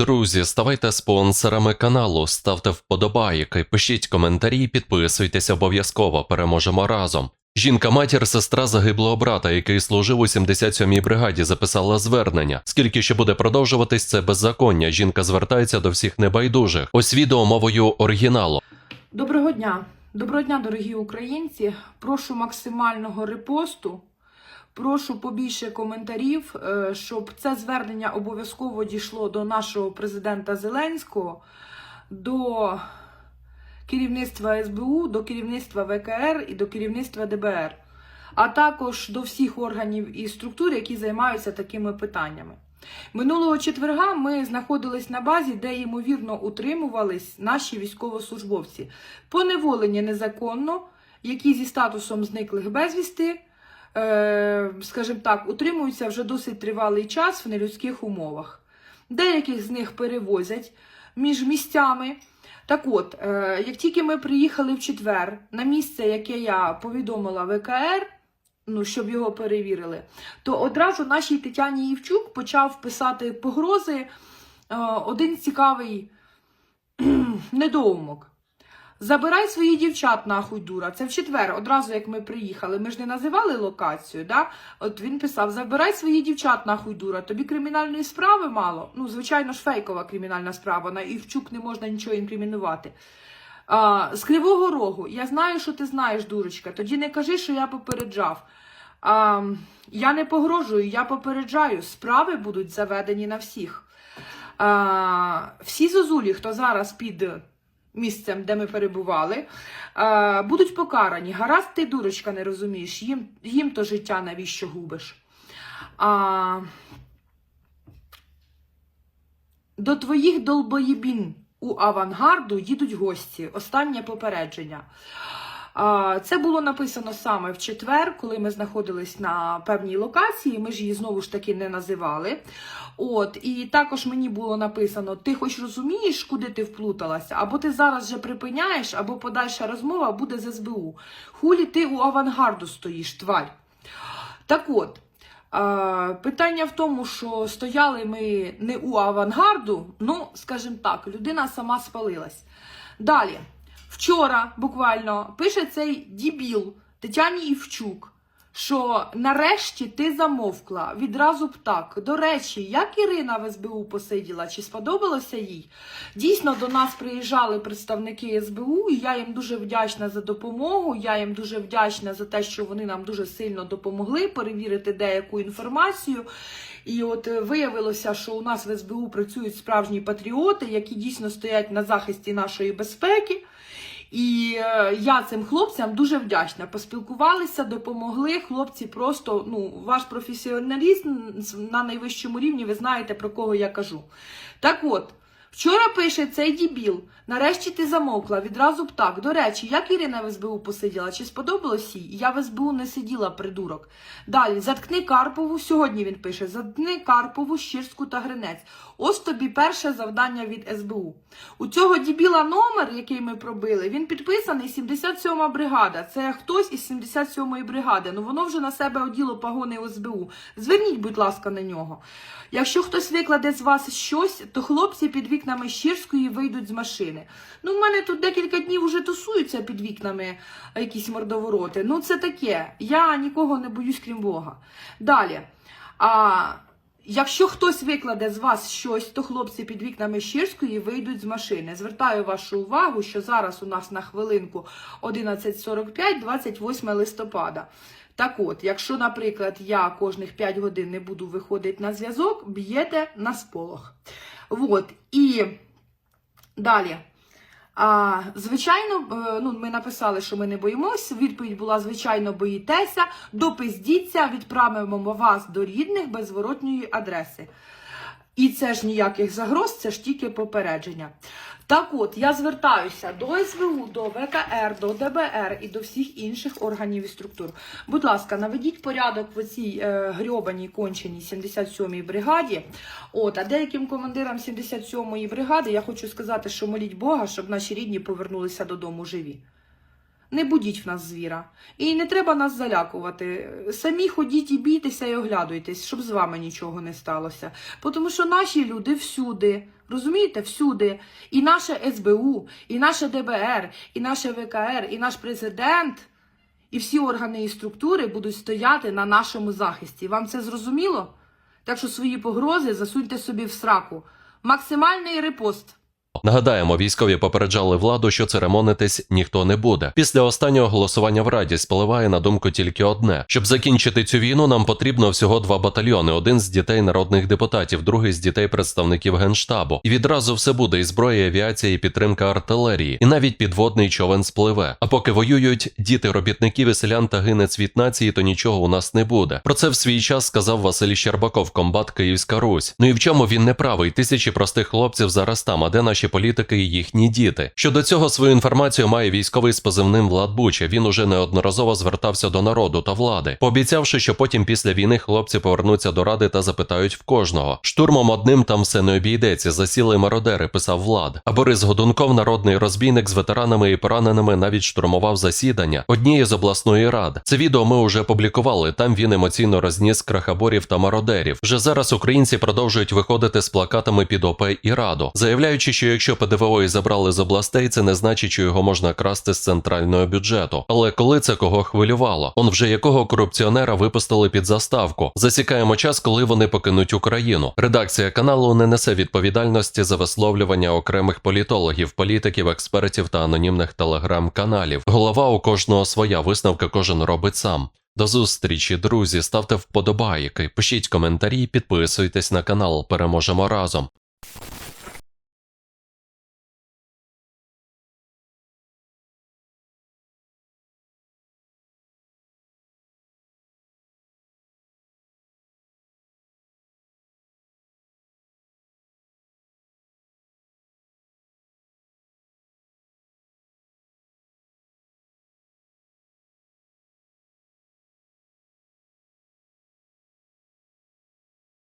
Друзі, ставайте спонсорами каналу, ставте вподобайки, пишіть коментарі, підписуйтесь обов'язково, переможемо разом. Жінка матір, сестра загиблого брата, який служив у 77-й бригаді, записала звернення. Скільки ще буде продовжуватись це беззаконня? Жінка звертається до всіх небайдужих. Ось відео мовою оригіналу. Доброго дня! Доброго дня, дорогі українці! Прошу максимального репосту. Прошу побільше коментарів, е, щоб це звернення обов'язково дійшло до нашого президента Зеленського, до керівництва СБУ, до керівництва ВКР і до керівництва ДБР, а також до всіх органів і структур, які займаються такими питаннями. Минулого четверга ми знаходились на базі, де ймовірно утримувались наші військовослужбовці, поневолені незаконно, які зі статусом зниклих безвісти, скажімо так, утримуються вже досить тривалий час в нелюдських умовах. Деяких з них перевозять між місцями. Так от, е, як тільки ми приїхали в четвер на місце, яке я повідомила ВКР, ну, щоб його перевірили, то одразу нашій Тетяні Євчук почав писати погрози е, один цікавий недоумок. Забирай своїх дівчат нахуй, дура. Це в четвер, одразу як ми приїхали. Ми ж не називали локацію, да? От він писав: Забирай своїх дівчат нахуй, дура. Тобі кримінальної справи мало. Ну, звичайно ж, фейкова кримінальна справа. На Івчук не можна нічого інкримінувати. А, з Кривого Рогу. Я знаю, що ти знаєш, дурочка. Тоді не кажи, що я попереджав. А, я не погрожую, я попереджаю. Справи будуть заведені на всіх. А, всі зозулі, хто зараз під місцем, де ми перебували, будуть покарані. Гаразд, ти, дурочка, не розумієш. Їм, їм то життя навіщо губиш. А, до твоїх долбоєбін у авангарду їдуть гості. Останнє попередження. Це було написано саме в четвер, коли ми знаходились на певній локації. Ми ж її знову ж таки не називали. От, і також мені було написано: ти хоч розумієш, куди ти вплуталася, або ти зараз вже припиняєш, або подальша розмова буде з СБУ. Хулі ти у авангарду стоїш, тварь. Так от. Питання в тому, що стояли ми не у авангарду, ну, скажімо так, людина сама спалилась. Далі, вчора буквально пише цей дібіл Тетяні Івчук, що нарешті ти замовкла відразу б так. До речі, як Ірина в СБУ посиділа, чи сподобалося їй? Дійсно, до нас приїжджали представники СБУ, і я їм дуже вдячна за допомогу. Я їм дуже вдячна за те, що вони нам дуже сильно допомогли перевірити деяку інформацію. І от е, виявилося, що у нас в СБУ працюють справжні патріоти, які дійсно стоять на захисті нашої безпеки. І е, я цим хлопцям дуже вдячна. Поспілкувалися, допомогли. Хлопці просто ну, ваш професіоналізм на найвищому рівні, ви знаєте про кого я кажу. Так от. Вчора пише цей дібіл. Нарешті ти замовкла. Відразу б так. До речі, як Ірина в СБУ посиділа? Чи сподобалось їй? Я в СБУ не сиділа, придурок. Далі, заткни Карпову. Сьогодні він пише: заткни Карпову, Щирську та Гринець. Ось тобі перше завдання від СБУ. У цього дібіла номер, який ми пробили, він підписаний 77-ма бригада. Це хтось із 77-ї бригади. Ну воно вже на себе оділо пагони СБУ. Зверніть, будь ласка, на нього. Якщо хтось викладе з вас щось, то хлопці під вікнами Щирської вийдуть з машини. Ну, в мене тут декілька днів вже тусуються під вікнами якісь мордовороти. Ну, це таке. Я нікого не боюсь, крім Бога. Далі. А, Якщо хтось викладе з вас щось, то хлопці під вікнами Щирської вийдуть з машини. Звертаю вашу увагу, що зараз у нас на хвилинку 11.45, 28 листопада. Так от, якщо, наприклад, я кожних 5 годин не буду виходити на зв'язок, б'єте на сполох. От, і далі. А, звичайно, е, ну, ми написали, що ми не боїмося. Відповідь була: звичайно, боїтеся, допиздіться, відправимо вас до рідних без зворотньої адреси. І це ж ніяких загроз, це ж тільки попередження. Так от, я звертаюся до СВУ, до ВКР, до ДБР і до всіх інших органів і структур. Будь ласка, наведіть порядок в цій е, грьобаній конченій 77-й бригаді. От, а деяким командирам 77-ї бригади я хочу сказати, що моліть Бога, щоб наші рідні повернулися додому живі. Не будіть в нас звіра. І не треба нас залякувати. Самі ходіть і бійтеся і оглядуйтесь, щоб з вами нічого не сталося. Тому що наші люди всюди, Розумієте, всюди і наше СБУ, і наше ДБР, і наше ВКР, і наш президент, і всі органи і структури будуть стояти на нашому захисті. Вам це зрозуміло? Так що свої погрози засуньте собі в сраку. Максимальний репост. Нагадаємо, військові попереджали владу, що церемонитись ніхто не буде. Після останнього голосування в Раді спливає на думку тільки одне: щоб закінчити цю війну, нам потрібно всього два батальйони: один з дітей народних депутатів, другий з дітей представників генштабу. І відразу все буде: і зброя, і авіація, і підтримка артилерії, і навіть підводний човен спливе. А поки воюють діти робітників і селян та гине цвіт нації, то нічого у нас не буде. Про це в свій час сказав Василь Щербаков, комбат Київська Русь. Ну і в чому він не правий? Тисячі простих хлопців зараз там, а де наші політики і їхні діти. Щодо цього свою інформацію має військовий з позивним Влад Буча. Він уже неодноразово звертався до народу та влади, пообіцявши, що потім після війни хлопці повернуться до ради та запитають в кожного. Штурмом одним там все не обійдеться. Засіли мародери, писав Влад. А Борис Годунков, народний розбійник з ветеранами і пораненими, навіть штурмував засідання однієї з обласної рад. Це відео ми вже публікували. Там він емоційно розніс крахаборів та мародерів. Вже зараз українці продовжують виходити з плакатами під ОП і раду, заявляючи, що якщо ПДВО і забрали з областей, це не значить, що його можна красти з центрального бюджету. Але коли це кого хвилювало? Он вже якого корупціонера випустили під заставку. Засікаємо час, коли вони покинуть Україну. Редакція каналу не несе відповідальності за висловлювання окремих політологів, політиків, експертів та анонімних телеграм-каналів. Голова у кожного своя висновка кожен робить сам. До зустрічі, друзі. Ставте вподобайки, пишіть коментарі, підписуйтесь на канал. Переможемо разом.